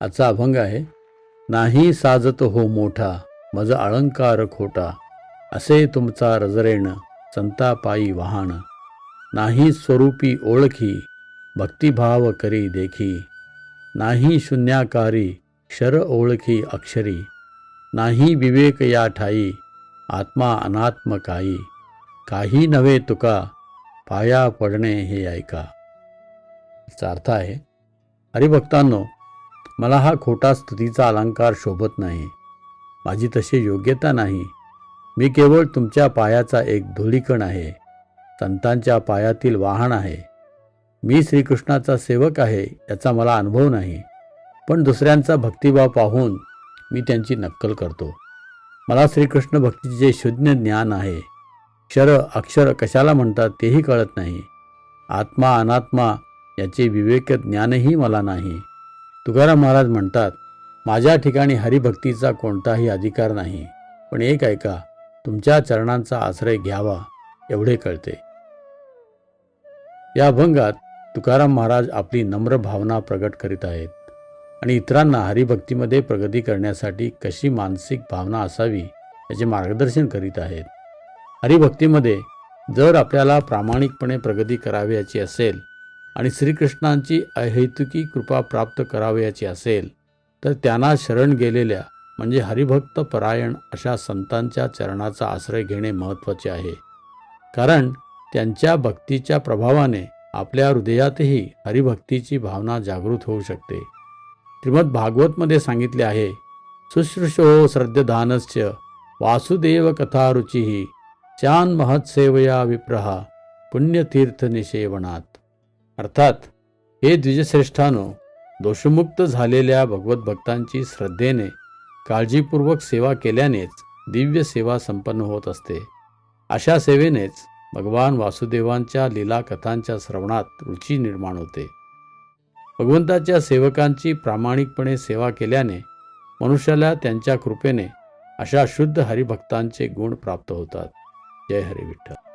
आजचा अभंग आहे नाही साजत हो मोठा मज अलंकार खोटा असे तुमचा रजरेण संतापायी वाहन नाही स्वरूपी ओळखी भक्तिभाव करी देखी. नाही शून्याकारी क्षर ओळखी अक्षरी. नाही विवेक या ठाई आत्मा अनात्म काही काही नव्हे तुका पाया पडणे हे ऐका. अर्थ आहे हरिभक्तांनो मला हा खोटा स्तुतीचा अलंकार शोभत नाही. माझी तशी योग्यता नाही. मी केवळ तुमच्या पायाचा एक धुलीकण आहे. संतांच्या पायातील वाहन आहे. मी श्रीकृष्णाचा सेवक आहे याचा मला अनुभव नाही. पण दुसऱ्यांचा भक्तिभाव पाहून मी त्यांची नक्कल करतो. मला श्रीकृष्ण भक्तीचे शून्य ज्ञान आहे. क्षर अक्षर कशाला म्हणतात तेही कळत नाही. आत्मा अनात्मा याचे विवेक ज्ञानही मला नाही. तुकाराम महाराज म्हणतात माझ्या ठिकाणी हरिभक्तीचा कोणताही अधिकार नाही पण एक ऐका तुमच्या चरणांचा आश्रय घ्यावा एवढे कळते. या अभंगात तुकाराम महाराज आपली नम्र भावना प्रकट करीत आहेत आणि इतरांना हरिभक्तीमध्ये प्रगती करण्यासाठी कशी मानसिक भावना असावी याचे मार्गदर्शन करीत आहेत. हरिभक्तीमध्ये जर आपल्याला प्रामाणिकपणे प्रगती करावयाची असेल आणि श्रीकृष्णांची अहेतुकी कृपा प्राप्त करावयाची असेल तर त्यांना शरण गेलेल्या म्हणजे हरिभक्त परायण अशा संतांच्या चरणाचा आश्रय घेणे महत्त्वाचे आहे. कारण त्यांच्या भक्तीच्या प्रभावाने आपल्या हृदयातही हरिभक्तीची भावना जागृत होऊ शकते. श्रीमद भागवतमध्ये सांगितले आहे शुश्रूषो श्रद्धदानस्य वासुदेव कथारुची चान महत्सेवया विप्रहा पुण्यतीर्थनिषेवणात. अर्थात हे द्विजश्रेष्ठानो दोषमुक्त झालेल्या भगवत भक्तांची श्रद्धेने काळजीपूर्वक सेवा केल्यानेच दिव्य सेवा संपन्न होत असते. अशा सेवेनेच भगवान वासुदेवांच्या लीला कथांच्या श्रवणात रुची निर्माण होते. भगवंताच्या सेवकांची प्रामाणिकपणे सेवा केल्याने मनुष्याला त्यांच्या कृपेने अशा शुद्ध हरिभक्तांचे गुण प्राप्त होतात. जय हरी विठ्ठल.